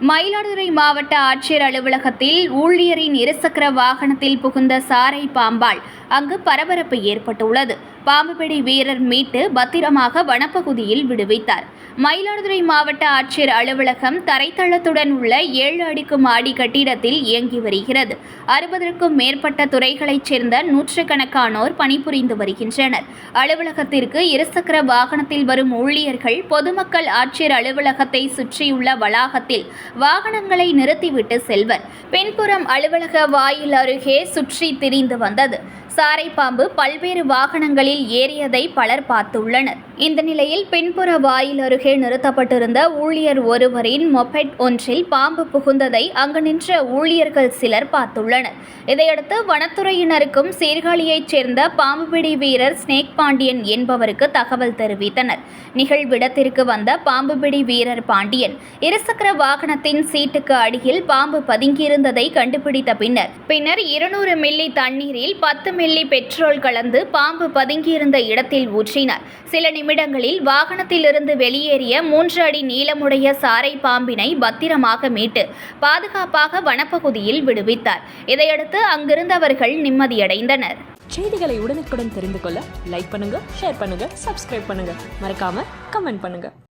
மயிலாடுதுறை மாவட்ட ஆட்சியர் அலுவலகத்தில் ஊழியரின் இருசக்கர வாகனத்தில் புகுந்த சாரை பாம்பால் அங்கு பரபரப்பு ஏற்பட்டுள்ளது. பாம்புபிடி வீரர் மீட்டு பத்திரமாக வனப்பகுதியில் விடுவித்தார். மயிலாடுதுறை மாவட்ட ஆட்சியர் அலுவலகம் தரைத்தளத்துடன் உள்ள ஏழு அடுக்கு மாடி கட்டிடத்தில் இயங்கி வருகிறது. அறுபதற்கும் மேற்பட்ட துறைகளைச் சேர்ந்த நூற்றுக்கணக்கானோர் பணிபுரிந்து வருகின்றனர். அலுவலகத்திற்கு இருசக்கர வாகனத்தில் வரும் ஊழியர்கள் பொதுமக்கள் ஆட்சியர் அலுவலகத்தை சுற்றியுள்ள வளாகத்தில் வாகனங்களை நிறுத்திவிட்டு செல்வர். பின்புறம் அலுவலக வாயில் அருகே சுற்றி திரிந்து வந்தது. சாரை பாம்பு பல்வேறு வாகனங்களில் ஏறியதை பலர் பார்த்துள்ளனர். இந்த நிலையில் பின்புற வாயில் அருகே நிறுத்தப்பட்டிருந்த ஊழியர் ஒருவரின் மொபெட் ஒன்றில் பாம்பு புகுந்ததை அங்கு நின்ற ஊழியர்கள் சிலர் பார்த்துள்ளனர். இதையடுத்து வனத்துறையினருக்கும் சீர்காழியைச் சேர்ந்த பாம்புபிடி வீரர் ஸ்னேக் பாண்டியன் என்பவருக்கு தகவல் தெரிவித்தனர். நிகழ்விடத்திற்கு வந்த பாம்புபிடி வீரர் பாண்டியன் இருசக்கர வாகனத்தின் சீட்டுக்கு அடியில் பாம்பு பதுங்கியிருந்ததை கண்டுபிடித்த பின்னர் பின்னர் இருநூறு மில்லி தண்ணீரில் பத்து மில்லி பெட்ரோல் கலந்து பாம்பு பதுங்கியிருந்த இடத்தில் ஊற்றினார். சில நிமிடங்களில் வாகனத்திலிருந்து வெளியேறிய மூன்று அடி நீளமுடைய சாரை பாம்பினை பத்திரமாக மீட்டு பாதுகாப்பாக வனப்பகுதியில் விடுவித்தார். இதையடுத்து அங்கிருந்தவர்கள் நிம்மதியடைந்தனர். செய்திகளை உடனுக்குடன் தெரிந்து கொள்ள லைக் பண்ணுங்க ஷேர் பண்ணுங்க சப்ஸ்கிரைப் பண்ணுங்க. மறக்காம கமெண்ட் பண்ணுங்க.